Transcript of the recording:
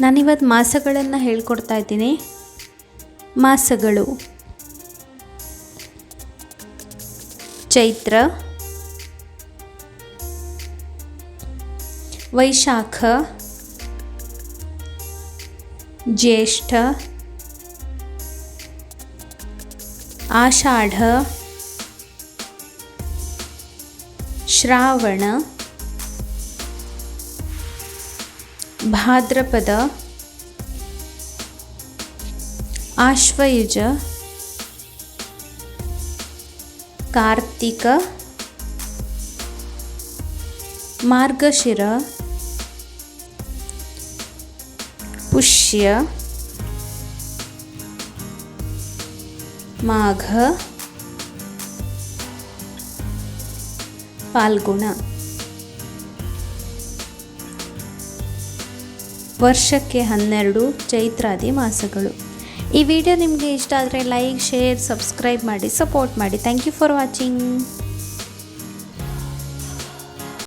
ನಾನಿವತ್ತು ಮಾಸಗಳನ್ನು ಹೇಳ್ಕೊಡ್ತಾ ಇದ್ದೀನಿ. ಮಾಸಗಳು. ಚೈತ್ರ. ವೈಶಾಖ. ಜ್ಯೇಷ್ಠ. ಆಷಾಢ. ಶ್ರಾವಣ. ಭಾದ್ರಪದ ಆಶ್ವಯುಜ ಕಾರ್ತಿಕ ಮಾರ್ಗಶಿರ ಪುಷ್ಯ ಮಾಘ ಫಾಲ್ಗುಣ ವರ್ಷಕ್ಕೆ ಹನ್ನೆರಡು ಚೈತ್ರಾದಿ ಮಾಸಗಳು. ಈ ವಿಡಿಯೋ ನಿಮಗೆ ಇಷ್ಟ ಆದರೆ ಲೈಕ್, ಶೇರ್, ಸಬ್ಸ್ಕ್ರೈಬ್ ಮಾಡಿ, ಸಪೋರ್ಟ್ ಮಾಡಿ. Thank you for watching